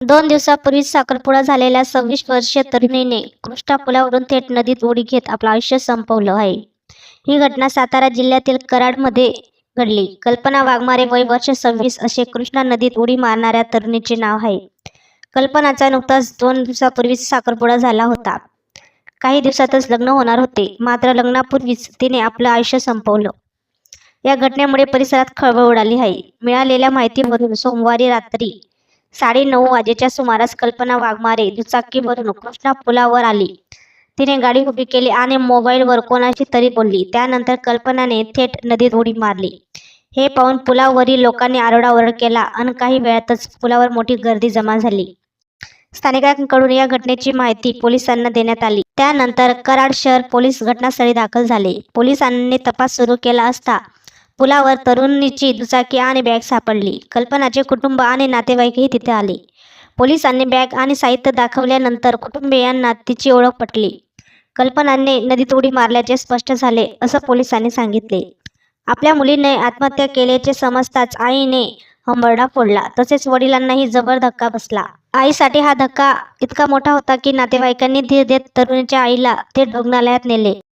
दोन दिवसापूर्वी साखरपुडा झालेल्या सव्वीस वर्षीय तरुणीने कृष्णा पुलावरून थेट नदीत उडी घेत आपलं आयुष्य संपवलं आहे. ही घटना सातारा जिल्ह्यातील कराडमध्ये घडली. कल्पना वाघमारे वय वर्ष सव्वीस असे कृष्णा नदीत उडी मारणाऱ्या तरुणीचे नाव आहे. कल्पनाचा नुकताच दोन दिवसापूर्वीच साखरपुडा झाला होता. काही दिवसातच लग्न होणार होते. मात्र लग्नापूर्वीच तिने आपलं आयुष्य संपवलं. या घटनेमुळे परिसरात खळबळ उडाली आहे. मिळालेल्या माहितीवरून सोमवारी रात्री साडेनऊ वाजेच्या सुमारास कल्पना वाघमारे दुचाकीवरून कृष्णा पुलावर आली. तिने गाडी उभी केली आणि मोबाईलवर कोणाशी तरी बोलली. त्यानंतर कल्पनाने थेट नदीत उडी मारली. हे पाहून पुलावरील लोकांनी आरडाओरड केला आणि काही वेळातच पुलावर मोठी गर्दी जमा झाली. स्थानिकांकडून या घटनेची माहिती पोलिसांना देण्यात आली. त्यानंतर कराड शहर पोलीस घटनास्थळी दाखल झाले. पोलिसांनी तपास सुरू केला असता पुलावर तरुणीची दुचाकी आणि बॅग सापडली. कल्पनाचे कुटुंब आणि नातेवाईकही तिथे आले. पोलिसांनी बॅग आणि साहित्य दाखवल्यानंतर कुटुंबियांना तिची ओळख पटली. कल्पनाने नदीत उडी मारल्याचे स्पष्ट झाले असं पोलिसांनी सांगितले. आपल्या मुलीने आत्महत्या केल्याचे समजताच आईने हंबरडा फोडला. तसेच वडिलांनाही जबर धक्का बसला. आईसाठी हा धक्का इतका मोठा होता की नातेवाईकांनी धीर देत तरुणीच्या आईला थेट रुग्णालयात नेले.